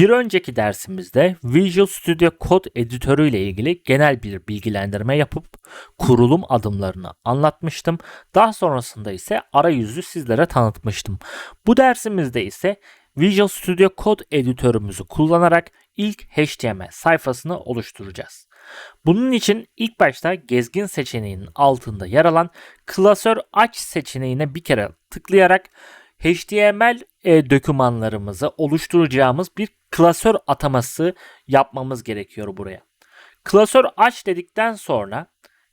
Bir önceki dersimizde Visual Studio Code editörü ile ilgili genel bir bilgilendirme yapıp kurulum adımlarını anlatmıştım. Daha sonrasında ise arayüzü sizlere tanıtmıştım. Bu dersimizde ise Visual Studio Code editörümüzü kullanarak ilk HTML sayfasını oluşturacağız. Bunun için ilk başta gezgin seçeneğinin altında yer alan klasör aç seçeneğine bir kere tıklayarak HTML e, dokümanlarımızı oluşturacağımız bir klasör ataması yapmamız gerekiyor buraya. Klasör aç dedikten sonra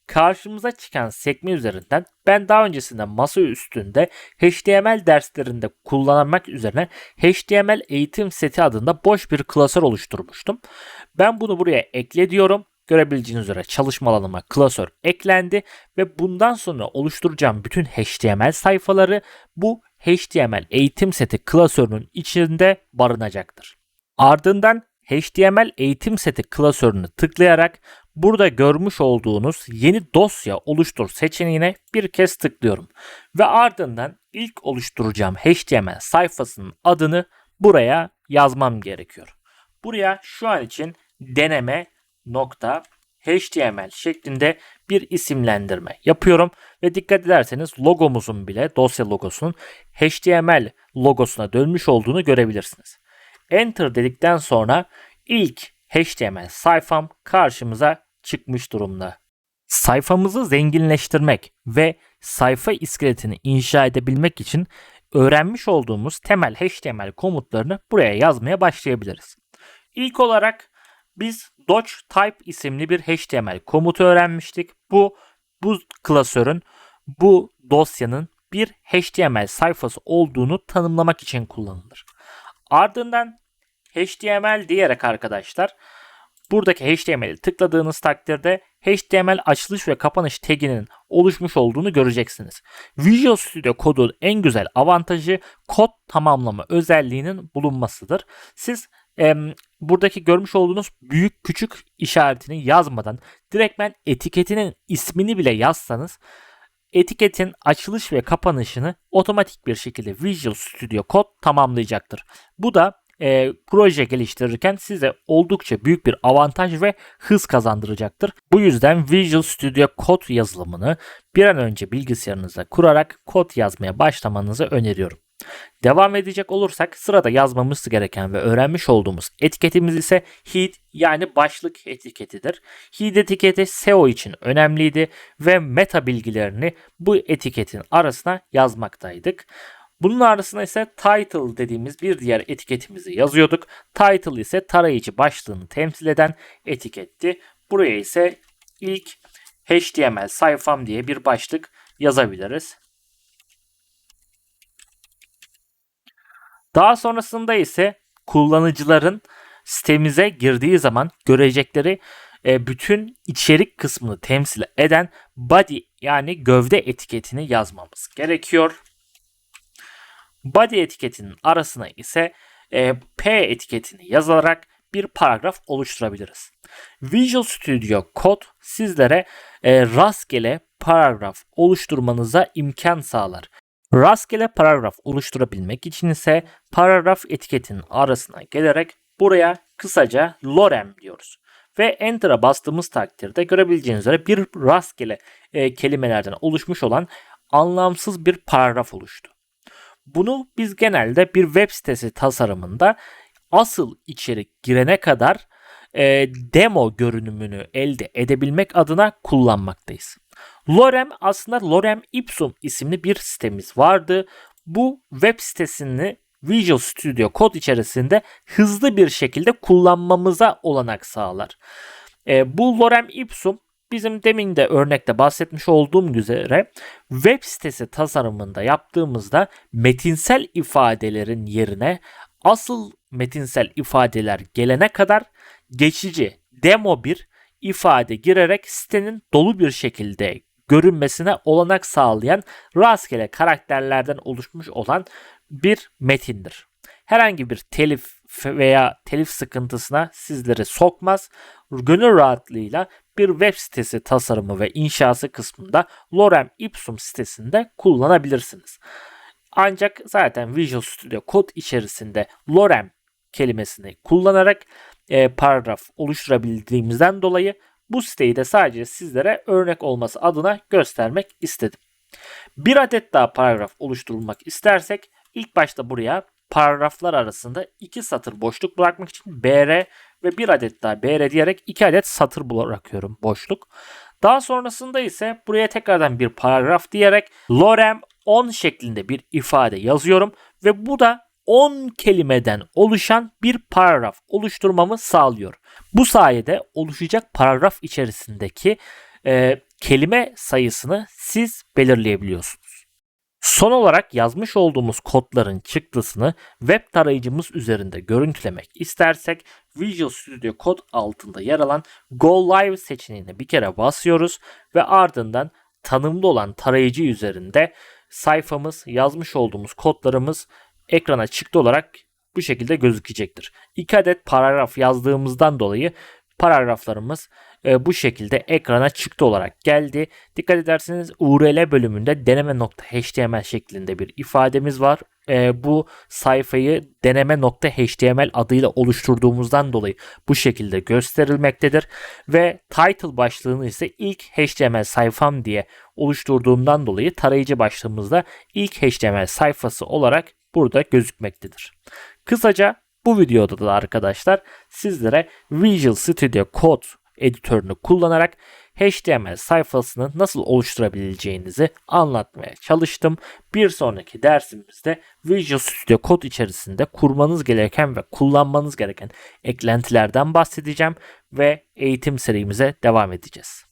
karşımıza çıkan sekme üzerinden ben daha öncesinde masa üstünde HTML derslerinde kullanmak üzerine HTML eğitim seti adında boş bir klasör oluşturmuştum. Ben bunu buraya ekle diyorum. Görebileceğiniz üzere çalışma alanıma klasör eklendi ve bundan sonra oluşturacağım bütün HTML sayfaları bu HTML eğitim seti klasörünün içinde barınacaktır. Ardından HTML eğitim seti klasörünü tıklayarak burada görmüş olduğunuz yeni dosya oluştur seçeneğine bir kez tıklıyorum. Ve ardından ilk oluşturacağım HTML sayfasının adını buraya yazmam gerekiyor. Buraya şu an için deneme nokta HTML şeklinde bir isimlendirme yapıyorum ve dikkat ederseniz logomuzun bile dosya logosunun HTML logosuna dönmüş olduğunu görebilirsiniz. Enter dedikten sonra ilk HTML sayfam karşımıza çıkmış durumda. Sayfamızı zenginleştirmek ve sayfa iskeletini inşa edebilmek için öğrenmiş olduğumuz temel HTML komutlarını buraya yazmaya başlayabiliriz. İlk olarak biz Dodge Type isimli bir HTML komutu öğrenmiştik. Bu bu klasörün bu dosyanın bir HTML sayfası olduğunu tanımlamak için kullanılır. Ardından HTML diyerek arkadaşlar buradaki HTML'i tıkladığınız takdirde HTML açılış ve kapanış taginin oluşmuş olduğunu göreceksiniz. Visual Studio Code'un en güzel avantajı kod tamamlama özelliğinin bulunmasıdır. Siz e, buradaki görmüş olduğunuz büyük küçük işaretini yazmadan direktmen etiketinin ismini bile yazsanız etiketin açılış ve kapanışını otomatik bir şekilde Visual Studio Code tamamlayacaktır. Bu da e, proje geliştirirken size oldukça büyük bir avantaj ve hız kazandıracaktır. Bu yüzden Visual Studio Code yazılımını bir an önce bilgisayarınıza kurarak kod yazmaya başlamanızı öneriyorum. Devam edecek olursak sırada yazmamız gereken ve öğrenmiş olduğumuz etiketimiz ise head yani başlık etiketidir. Head etiketi SEO için önemliydi ve meta bilgilerini bu etiketin arasına yazmaktaydık. Bunun arasına ise title dediğimiz bir diğer etiketimizi yazıyorduk. Title ise tarayıcı başlığını temsil eden etiketti. Buraya ise ilk HTML sayfam diye bir başlık yazabiliriz. Daha sonrasında ise kullanıcıların sitemize girdiği zaman görecekleri e, bütün içerik kısmını temsil eden body yani gövde etiketini yazmamız gerekiyor. Body etiketinin arasına ise e, P etiketini yazarak bir paragraf oluşturabiliriz. Visual Studio Code sizlere e, rastgele paragraf oluşturmanıza imkan sağlar. Rastgele paragraf oluşturabilmek için ise paragraf etiketinin arasına gelerek buraya kısaca lorem diyoruz. Ve Enter'a bastığımız takdirde görebileceğiniz üzere bir rastgele e, kelimelerden oluşmuş olan anlamsız bir paragraf oluştu. Bunu biz genelde bir web sitesi tasarımında asıl içerik girene kadar e, demo görünümünü elde edebilmek adına kullanmaktayız. Lorem aslında Lorem Ipsum isimli bir sitemiz vardı. Bu web sitesini Visual Studio Code içerisinde hızlı bir şekilde kullanmamıza olanak sağlar. E, bu Lorem Ipsum bizim demin de örnekte bahsetmiş olduğum üzere web sitesi tasarımında yaptığımızda metinsel ifadelerin yerine asıl metinsel ifadeler gelene kadar geçici demo bir ifade girerek sitenin dolu bir şekilde görünmesine olanak sağlayan rastgele karakterlerden oluşmuş olan bir metindir. Herhangi bir telif veya telif sıkıntısına sizleri sokmaz. Gönül rahatlığıyla bir web sitesi tasarımı ve inşası kısmında Lorem Ipsum sitesinde kullanabilirsiniz. Ancak zaten Visual Studio Code içerisinde Lorem kelimesini kullanarak e, paragraf oluşturabildiğimizden dolayı bu siteyi de sadece sizlere örnek olması adına göstermek istedim. Bir adet daha paragraf oluşturulmak istersek ilk başta buraya paragraflar arasında iki satır boşluk bırakmak için BR ve bir adet daha BR diyerek iki adet satır bırakıyorum boşluk. Daha sonrasında ise buraya tekrardan bir paragraf diyerek lorem 10 şeklinde bir ifade yazıyorum ve bu da 10 kelimeden oluşan bir paragraf oluşturmamı sağlıyor. Bu sayede oluşacak paragraf içerisindeki e, kelime sayısını siz belirleyebiliyorsunuz. Son olarak yazmış olduğumuz kodların çıktısını web tarayıcımız üzerinde görüntülemek istersek Visual Studio Code altında yer alan Go Live seçeneğine bir kere basıyoruz ve ardından tanımlı olan tarayıcı üzerinde sayfamız, yazmış olduğumuz kodlarımız ekrana çıktı olarak bu şekilde gözükecektir. 2 adet paragraf yazdığımızdan dolayı paragraflarımız e, bu şekilde ekrana çıktı olarak geldi. Dikkat ederseniz URL bölümünde deneme.html şeklinde bir ifademiz var. E, bu sayfayı deneme.html adıyla oluşturduğumuzdan dolayı bu şekilde gösterilmektedir. Ve title başlığını ise ilk HTML sayfam diye oluşturduğumdan dolayı tarayıcı başlığımızda ilk HTML sayfası olarak burada gözükmektedir. Kısaca bu videoda da arkadaşlar sizlere Visual Studio Code editörünü kullanarak HTML sayfasını nasıl oluşturabileceğinizi anlatmaya çalıştım. Bir sonraki dersimizde Visual Studio Code içerisinde kurmanız gereken ve kullanmanız gereken eklentilerden bahsedeceğim ve eğitim serimize devam edeceğiz.